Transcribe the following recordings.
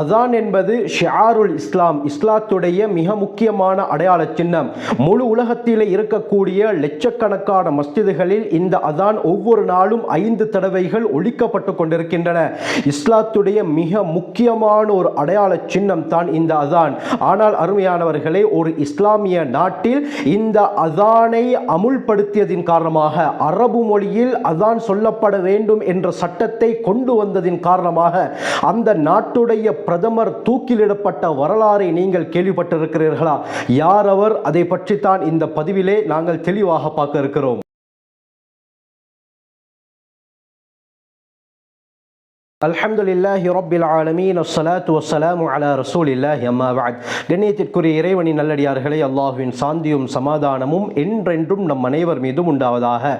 அதான் என்பது ஷியாருல் இஸ்லாம் இஸ்லாத்துடைய மிக முக்கியமான அடையாள சின்னம். முழு உலகத்திலே இருக்கக்கூடிய லட்சக்கணக்கான மஸ்ஜிதுகளில் இந்த அதான் ஒவ்வொரு நாளும் ஐந்து தடவைகள் ஒழிக்கப்பட்டு கொண்டிருக்கின்றன. இஸ்லாத்துடைய மிக முக்கியமான ஒரு அடையாள சின்னம் தான் இந்த அதான். ஆனால் அருமையானவர்களே ஒரு இஸ்லாமிய நாட்டில் இந்த அதானை அமுல்படுத்தியதின் காரணமாக அரபு மொழியில் அதான் சொல்லப்பட வேண்டும் என்ற சட்டத்தை கொண்டு வந்ததின் காரணமாக அந்த நாட்டுடைய பிரதமர் தூக்கிலிடப்பட்ட வரலாறை நீங்கள் கேள்விப்பட்டிருக்கிறீர்களா? யார் அவர்? அதை பற்றித்தான் இந்த பதிவிலே நாங்கள் தெளிவாக பார்க்க இருக்கிறோம். அல்ஹம்துலில்லாஹி ரப்பில் ஆலமீன். அஸ்ஸலாத்து வஸ்ஸலாமு அலா ரசூலில்லாஹி. அம்மா பஅத் கண்ணியத்திற்குரிய இறைவனின் நல்லடியார்களே அல்லாஹ்வின் சாந்தியும் சமாதானமும் என்றென்றும் நம் அனைவர் மீதும் உண்டாவதாக.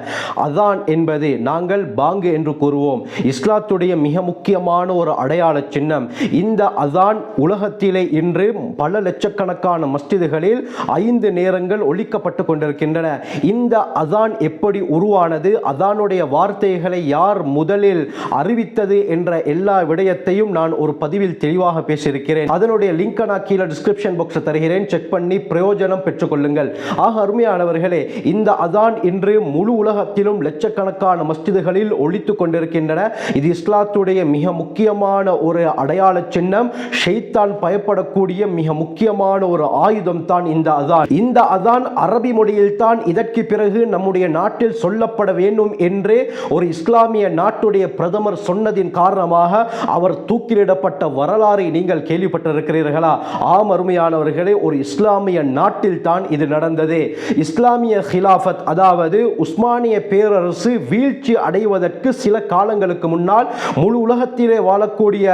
அதான் என்பது நாங்கள் பாங்கு என்று கூறுவோம். இஸ்லாத்துடைய மிக முக்கியமான ஒரு அடையாள சின்னம் இந்த அதான் உலகத்திலே இன்று பல லட்சக்கணக்கான மஸ்ஜிதுகளில் ஐந்து நேரங்கள் ஒழிக்கப்பட்டு கொண்டிருக்கின்றன. இந்த அதான் எப்படி உருவானது? அதானுடைய வார்த்தைகளை யார் முதலில் அறிவித்தது என்று என்ற எல்லா விடயத்தையும் நான் ஒரு பதிவில் தெளிவாக பேசியிருக்கிறேன். அதனுடைய லிங்கை நான் கீழே டிஸ்கிரிப்ஷன் பாக்ஸில் தருகிறேன். செக் பண்ணி பிரயோஜனம் பெற்றுக்கொள்ளுங்கள். ஆக அருமையானவர்களே இந்த அதான் இன்று முழு உலகத்திலும் லட்சக்கணக்கான மஸ்ஜிதுகளில் ஒழித்து கொண்டிருக்கின்றன. இது இஸ்லாத்துடைய மிக முக்கியமான ஒரு அடையாள சின்னம். ஷெய்தான் பயப்படக்கூடிய மிக முக்கியமான ஒரு ஆயுதம் தான் இந்த அதான். இந்த அதான் அரபி மொழியில் தான் இதற்கு பிறகு நம்முடைய நாட்டில் சொல்லப்பட வேண்டும் என்று ஒரு இஸ்லாமிய நாட்டுடைய பிரதமர் சொன்னதின் காரணம் காரணமாக அவர் தூக்கிலிடப்பட்ட வரலாறை நீங்கள் கேள்விப்பட்டிருக்கிறீர்களா? ஆம் அருமையானவர்களே ஒரு இஸ்லாமிய நாட்டில் தான் இது நடந்தது. இஸ்லாமிய ஹிலாஃபத் அதாவது உஸ்மானிய பேரரசு வீழ்ச்சி அடைவதற்கு சில காலங்களுக்கு முன்னால் முழு உலகத்திலே வாழக்கூடிய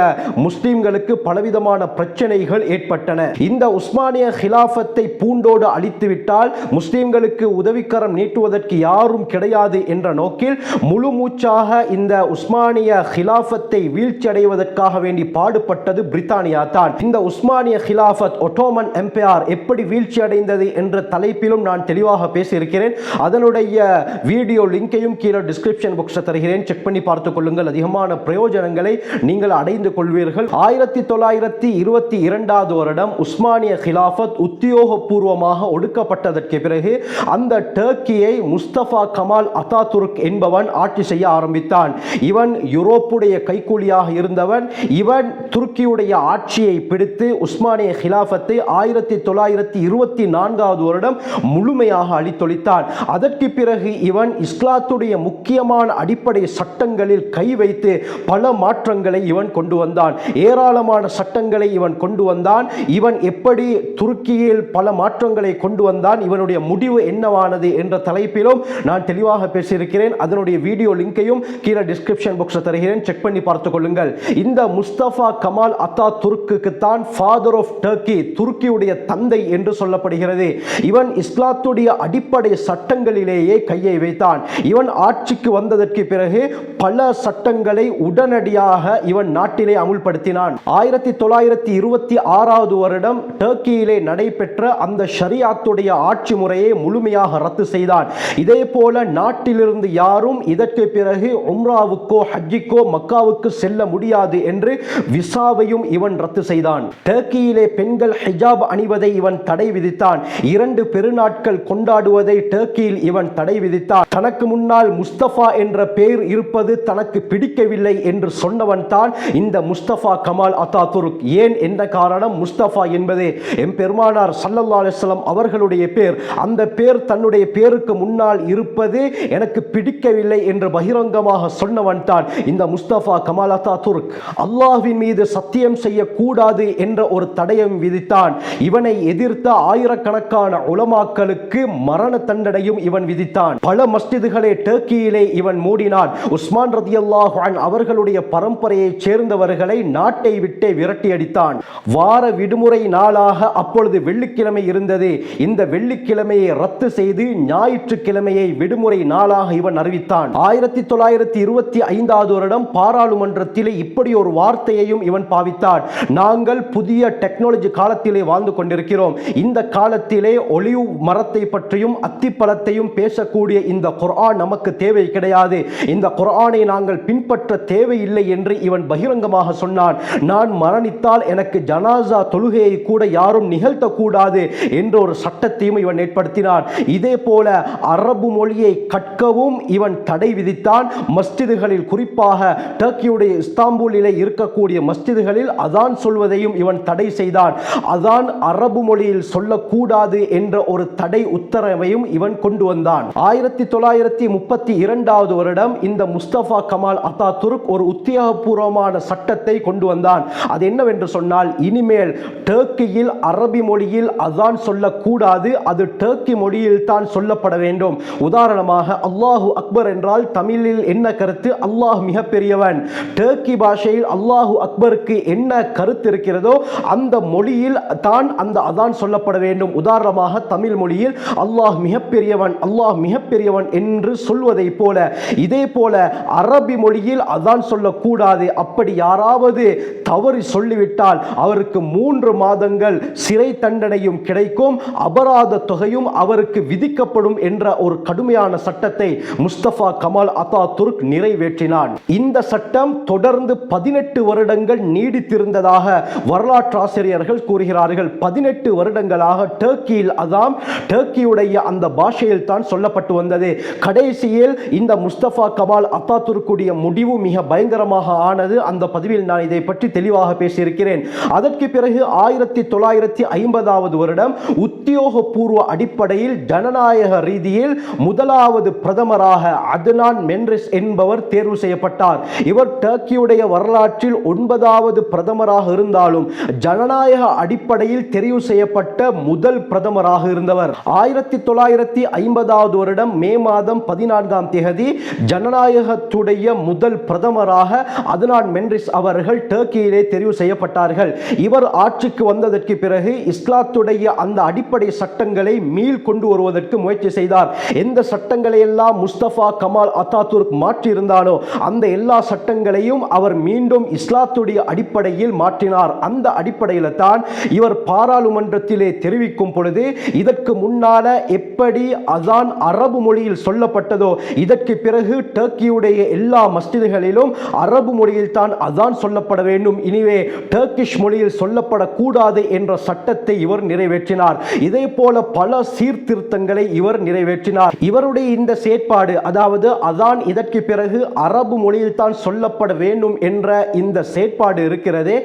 முஸ்லிம்களுக்கு பலவிதமான பிரச்சனைகள் ஏற்பட்டன. இந்த உஸ்மானிய ஹிலாஃபத்தை பூண்டோடு அழித்துவிட்டால் முஸ்லிம்களுக்கு உதவிக்கரம் நீட்டுவதற்கு யாரும் கிடையாது என்ற நோக்கில் முழு மூச்சாக இந்த உஸ்மானிய ஹிலாஃபத்தை வீழ்ச்சியடைவதற்காக வேண்டி பாடுபட்டது பிரித்தானியா தான். இந்த உஸ்மானிய ஹிலாஃபத் ஒட்டோமன் எம்பையார் எப்படி வீழ்ச்சி அடைந்தது என்ற தலைப்பிலும் நான் தெளிவாக பேசியிருக்கிறேன். அதனுடைய வீடியோ லிங்கையும் கீழே டிஸ்கிரிப்ஷன் பாக்ஸில் தருகிறேன். செக் பண்ணி பார்த்துக் கொள்ளுங்கள். அதிகமான பிரயோஜனங்களை நீங்கள் அடைந்து கொள்வீர்கள். ஆயிரத்தி தொள்ளாயிரத்தி இருபத்தி இரண்டாவது வருடம் உஸ்மானிய ஹிலாஃபத் உத்தியோகபூர்வமாக ஒடுக்கப்பட்டதற்கு பிறகு அந்த டர்க்கியை முஸ்தபா கமால் அத்தாதுர்க் என்பவன் ஆட்சி செய்ய ஆரம்பித்தான். இவன் யூரோப்புடைய கை கைக்கூலியாக இருந்தவன் இவன் துருக்கியுடைய ஆட்சியை பிடித்து உஸ்மானிய ஹிலாஃபத்தை ஆயிரத்தி தொள்ளாயிரத்தி இருபத்தி நான்காவது வருடம் முழுமையாக அழித்தொழித்தான். அதற்கு பிறகு இவன் இஸ்லாத்துடைய முக்கியமான அடிப்படை சட்டங்களில் கை வைத்து பல மாற்றங்களை இவன் கொண்டு வந்தான். ஏராளமான சட்டங்களை இவன் கொண்டு வந்தான். இவன் எப்படி துருக்கியில் பல மாற்றங்களை கொண்டு வந்தான் இவனுடைய முடிவு என்னவானது என்ற தலைப்பிலும் நான் தெளிவாக பேசியிருக்கிறேன். அதனுடைய வீடியோ லிங்கையும் கீழே டிஸ்கிரிப்ஷன் பாக்ஸில் தருகிறேன். செக் பண்ணி பார்த்துக் கொள்ளுங்கள். இந்த முஸ்தபா கமால் அத்தா துர்க்குக்கு தான் ஃபாதர் ஆஃப் டர்க்கி துருக்கியுடைய தந்தை என்று சொல்லப்படுகிறது. இவன் இஸ்லாத்துடைய அடிப்படை சட்டங்களிலேயே கையை வைத்தான். இவன் ஆட்சிக்கு வந்ததற்கு பிறகு பல சட்டங்களை உடனடியாக இவன் நாட்டிலே அமுல்படுத்தினான். ஆயிரத்தி தொள்ளாயிரத்தி இருபத்தி ஆறாவது வருடம் டர்க்கியிலே நடைபெற்ற அந்த ஷரியாத்துடைய ஆட்சி முறையை முழுமையாக ரத்து செய்தான். இதே போல நாட்டிலிருந்து யாரும் இதற்கு பிறகு உம்ராவுக்கோ ஹஜ்ஜிக்கோ மக்காவுக்கு செல்ல முடியாது என்று விசாவையும் இவன் ரத்து செய்தான். டர்க்கியிலே பெண்கள் ஹிஜாப் அணிவதை இவன் தடை விதித்தான். இரண்டு பெருநாட்கள் கொண்டாடுவதை டர்க்கியில் இவன் தடை விதித்தான். தனக்கு முன்னால் முஸ்தபா என்ற பெயர் இருப்பது தனக்கு பிடிக்கவில்லை என்று சொன்னவன் தான் இந்த முஸ்தபா கமால் அத்தாதுருக் ஏன் எந்த காரணம்? முஸ்தபா என்பது. எம் பெருமானார் சல்லல்லா அலிஸ்லாம் அவர்களுடைய பேர். அந்த பேர் தன்னுடைய பேருக்கு முன்னால் இருப்பது எனக்கு பிடிக்கவில்லை என்று பகிரங்கமாக சொன்னவன் தான் இந்த முஸ்தபா கமால் அத்தாதுர்க் அல்லாஹ்வின் மீது சத்தியம் செய்யக்கூடாது என்ற ஒரு தடயம் விதித்தான். இவனை எதிர்த்த ஆயிரக்கணக்கான உலமாக்களுக்கு மரண தண்டனையும் இவன் விதித்தான். பல மஸ்ஜிதுகளை டர்க்கியிலே இவன் மூடினான். உஸ்மான் ரதி அல்லாஹான் அவர்களுடைய பரம்பரையைச் சேர்ந்தவர்களை நாட்டை விட்டே விரட்டி அடித்தான். வார விடுமுறை நாளாக அப்பொழுது வெள்ளிக்கிழமை இருந்தது. இந்த வெள்ளிக்கிழமையை ரத்து செய்து ஞாயிற்றுக்கிழமையை விடுமுறை நாளாக இவன் அறிவித்தான். ஆயிரத்தி தொள்ளாயிரத்தி இருபத்தி ஐந்தாவது வருடம் பாராளு நாடாளுமன்றத்திலே இப்படி ஒரு வார்த்தையையும் இவன் பாவித்தான் நாங்கள் புதிய டெக்னாலஜி காலத்திலே வாழ்ந்து கொண்டிருக்கிறோம். இந்த காலத்திலே ஒளிவு மரத்தை பற்றியும் அத்திப்பழத்தையும் பேசக்கூடிய இந்த குர்ஆன் நமக்கு தேவை கிடையாது. இந்த குர்ஆனை நாங்கள் பின்பற்ற தேவையில்லை என்று இவன் பகிரங்கமாக சொன்னான். நான் மரணித்தால் எனக்கு ஜனாசா தொழுகையை கூட யாரும் நிகழ்த்தக்கூடாது என்ற ஒரு சட்டத்தையும் இவன் ஏற்படுத்தினான். இதே போல அரபு மொழியை கற்கவும் இவன் தடை விதித்தான். மஸ்ஜிதுகளில் குறிப்பாக டர்க்கி துருக்கியுடைய இஸ்தாம்பூலிலே இருக்கக்கூடிய மஸ்ஜிதுகளில் அதான் சொல்வதையும் இவன் தடை செய்தான். அதான் அரபு மொழியில் சொல்லக்கூடாது என்ற ஒரு தடை உத்தரவையும் இவன் கொண்டு வந்தான். ஆயிரத்தி தொள்ளாயிரத்தி முப்பத்தி இரண்டாவது வருடம் இந்த முஸ்தபா கமால் அத்தா துருக் ஒரு உத்தியோகபூர்வமான சட்டத்தை கொண்டு வந்தான். அது என்னவென்று சொன்னால் இனிமேல் டர்க்கியில் அரபி மொழியில் அதான் சொல்லக்கூடாது அது டர்க்கி மொழியில் தான் சொல்லப்பட வேண்டும். உதாரணமாக அல்லாஹு அக்பர் என்றால் தமிழில் என்ன கருத்து? அல்லாஹ் மிகப்பெரியவன். டர்க்கி பாஷையில் அல்லாஹு அக்பருக்கு என்ன கருத்து இருக்கிறதோ அந்த மொழியில் தான் அந்த அதான் சொல்லப்பட வேண்டும். உதாரணமாக தமிழ் மொழியில் அல்லாஹ் மிகப்பெரியவன் அல்லாஹ் மிகப்பெரியவன் என்று சொல்வதை போல இதே போல அரபி மொழியில் அதான் சொல்லக்கூடாது. அப்படி யாராவது தவறு சொல்லிவிட்டால் அவருக்கு மூன்று மாதங்கள் சிறை தண்டனையும் கிடைக்கும் அபராத தொகையும் அவருக்கு விதிக்கப்படும் என்ற ஒரு கடுமையான சட்டத்தை முஸ்தபா கமால் அத்தா துர்க் நிறைவேற்றினான். இந்த சட்டம் தொடர்ந்து பதினெட்டு வருடங்கள் நீடித்திருந்ததாக வரலாற்றாசிரியர்கள் கூறுகிறார்கள். பதினெட்டு வருடங்களாக டர்க்கியில் அதாம் டர்க்கியுடைய அந்த பாஷையில் தான் சொல்லப்பட்டு வந்தது. கடைசியில் இந்த முஸ்தபா கமால் அத்தாத்துருக்குடைய முடிவு மிக பயங்கரமாக ஆனது. அந்த பதிவில் நான் இதை பற்றி தெளிவாக பேசியிருக்கிறேன். அதற்கு பிறகு ஆயிரத்தி தொள்ளாயிரத்தி ஐம்பதாவது வருடம் உத்தியோகபூர்வ அடிப்படையில் ஜனநாயக ரீதியில் முதலாவது பிரதமராக அத்னான் மென்ரிஸ் என்பவர் தேர்வு செய்யப்பட்டார். இவர் டர்க்கியுடைய வரலாற்றில் ஒன்பதாவது பிரதமராக இருந்தாலும் ஜனநாயக அடிப்படையில் தெரிவு செய்யப்பட்ட முதல் பிரதமராக இருந்தவர். ஆயிரத்தி தொள்ளாயிரத்தி ஐம்பதாவது வருடம் மே மாதம் பதினான்காம் தேதி ஜனநாயகத்துடைய முதல் பிரதமராக அதனான் மென்ரிஸ் அவர்கள் டர்க்கியிலே தெரிவு செய்யப்பட்டார்கள். இவர் ஆட்சிக்கு வந்ததற்கு பிறகு இஸ்லாத்துடைய அந்த அடிப்படை சட்டங்களை மீள் கொண்டு வருவதற்கு முயற்சி செய்தார். எந்த சட்டங்களை எல்லாம் முஸ்தபா கமால் அத்தாத்துர்க் மாற்றியிருந்தானோ அந்த எல்லா சட்டங்களையும் அவர் மீண்டும் இஸ்லாத்துடைய அடிப்படையில் மாற்றினார். அந்த அடிப்படையில் தான் இவர் பாராளுமன்றத்திலே தெரிவிக்கும் பொழுது இதற்கு முன்னால எப்படி அதான் அரபு மொழியில் சொல்லப்பட்டதோ இதற்கு பிறகு டர்க்கியுடைய எல்லா மஸ்ஜிதுகளிலும் அரபு மொழியில் தான் அதான் சொல்லப்பட வேண்டும். இனிவே டர்க்கிஷ் மொழியில் சொல்லப்படக்கூடாது என்ற சட்டத்தை இவர் நிறைவேற்றினார். இதே போல பல சீர்திருத்தங்களை இவர் நிறைவேற்றினார். இவருடைய இந்த செயற்பாடு அதாவது அதான் இதற்கு பிறகு அரபு மொழியில் தான் சொல்ல கொல்லப்பட வேண்டும் என்ற இந்த செயற்பாடு இருக்கிறதே.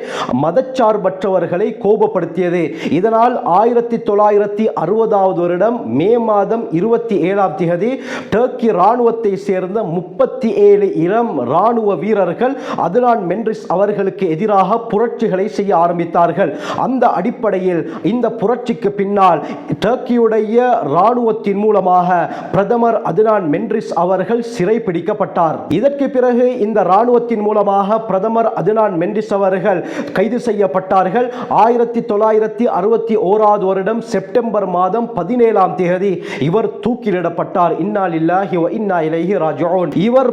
மதச்சார்பற்றவர்களை கோபப்படுத்தியது. இதனால் ஆயிரத்தி தொள்ளாயிரத்தி அறுபதாவது வருடம் மே மாதம் இருபத்தி ஏழாம் தேதி டர்க்கி இராணுவத்தை சேர்ந்த முப்பத்தி ஏழு இளம் இராணுவ வீரர்கள் அதுலான் மென்ரிஸ் அவர்களுக்கு எதிராக புரட்சிகளை செய்ய ஆரம்பித்தார்கள். அந்த அடிப்படையில் இந்த புரட்சிக்கு பின்னால் டர்க்கியுடைய இராணுவத்தின் மூலமாக பிரதமர் அதுலான் மென்ரிஸ் அவர்கள் சிறை பிடிக்கப்பட்டார் இதற்கு பிறகு இந்த இராணுவத்தின் மூலமாக பிரதமர் அதுனான் மெண்டிஸ் அவர்கள் கைது செய்யப்பட்டார்கள். ஆயிரத்தி தொள்ளாயிரத்தி அறுபத்தி ஓராவது வருடம் செப்டம்பர் மாதம் பதினேழாம் தேதி இவர் தூக்கிலிடப்பட்டார். இன்னால் லில்லாஹி இன்னா இலகி ராஜோன் இவர்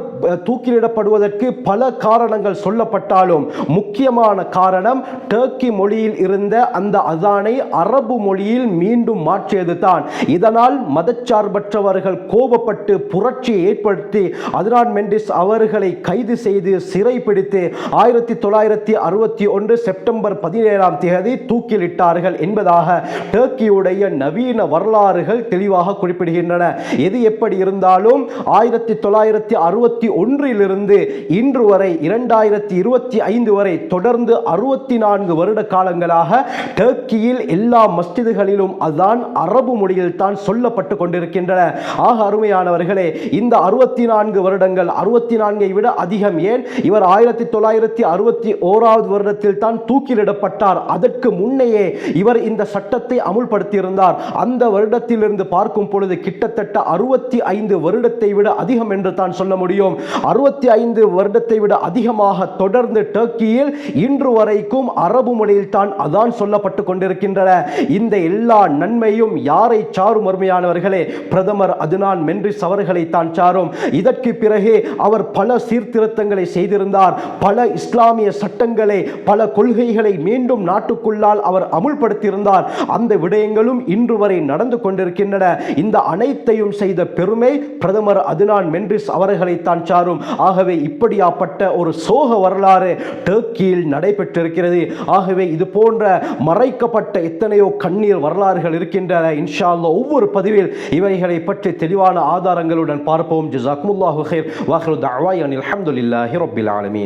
தூக்கிலிடப்படுவதற்கு பல காரணங்கள் சொல்லப்பட்டாலும் முக்கியமான காரணம் டர்க்கி மொழியில் இருந்த அந்த அதானை அரபு மொழியில் மீண்டும் மாற்றியது தான் இதனால் மதச்சார்பற்றவர்கள் கோபப்பட்டு புரட்சியை ஏற்படுத்தி அதுரான் மெண்டிஸ் அவர்களை கைது செய்து சிறை பிடித்து ஆயிரத்தி தொள்ளாயிரத்தி அறுபத்தி ஒன்று செப்டம்பர் பதினேழாம் தேதி தூக்கிலிட்டார்கள் என்பதாக டர்க்கியுடைய நவீன வரலாறுகள் தெளிவாக குறிப்பிடுகின்றன. எது எப்படி இருந்தாலும் ஆயிரத்தி தொள்ளாயிரத்தி அறுபத்தி ஒன்றிலிருந்து இன்று வரை இரண்டாயிரத்தி இருபத்தி ஐந்து வரை தொடர்ந்து அறுபத்தி நான்கு வருட காலங்களாக டர்க்கியில் எல்லா மஸ்ஜிதுகளிலும் அதான் அரபு மொழியில் தான் சொல்லப்பட்டு கொண்டிருக்கின்றன. ஆக அருமையானவர்களே இந்த அறுபத்தி நான்கு வருடங்கள் அறுபத்தி நான்கை விட அதிகம் ஏன் இவர் ஆயிரத்தி தொள்ளாயிரத்தி அறுபத்தி ஓராவது வருடத்தில் தான் தூக்கிலிடப்பட்டார். அதற்கு முன்னையே இவர் இந்த சட்டத்தை அமுல்படுத்தியிருந்தார். அந்த வருடத்திலிருந்து பார்க்கும் பொழுது கிட்டத்தட்ட அறுபத்தி ஐந்து வருடத்தை விட அதிகம் என்று தான் சொல்ல முடியும். அறுபத்தி ஐந்து வருடத்தை விட அதிகமாக தொடர்ந்து டர்க்கியில் இன்று வரைக்கும் அரபு மொழியில் தான் அதான் சொல்லப்பட்டு கொண்டிருக்கின்றன. இந்த எல்லா நன்மையும் யாரை சாரும் அருமையானவர்களே? பிரதமர் அதுனான் மென்ரிஸ் அவர்களை தான் சாரும். இதற்கு பிறகு அவர் பல சீர்திருத்தங்களை செய்திருந்தார். பல இஸ்லாமிய சட்டங்களை பல கொள்கைகளை மீண்டும் நாட்டுக்குள்ளால் அவர் அமுல்படுத்தியிருந்தார். அந்த விடயங்களும் இன்று வரை நடந்து கொண்டிருக்கின்றன. இந்த அனைத்தையும் செய்த பெருமை பிரதமர் அதுனான் மென்ரிஸ் அவர்களைத்தான் சாரும். ஆகவே இப்படியாப்பட்ட ஒரு சோக வரலாறு டர்க்கியில் நடைபெற்றிருக்கிறது. ஆகவே இது போன்ற மறைக்கப்பட்ட எத்தனையோ கண்ணீர் வரலாறுகள் இருக்கின்றன. இன்ஷா ஒவ்வொரு பதிவில் இவைகளை பற்றி தெளிவான ஆதாரங்களுடன் பார்ப்போம். ஜிசாக்முல்லாஹு ஹேர் வாஹரு தாவாய் அனில் அஹமதுல்லாஹி ரப்பில் ஆலமீன்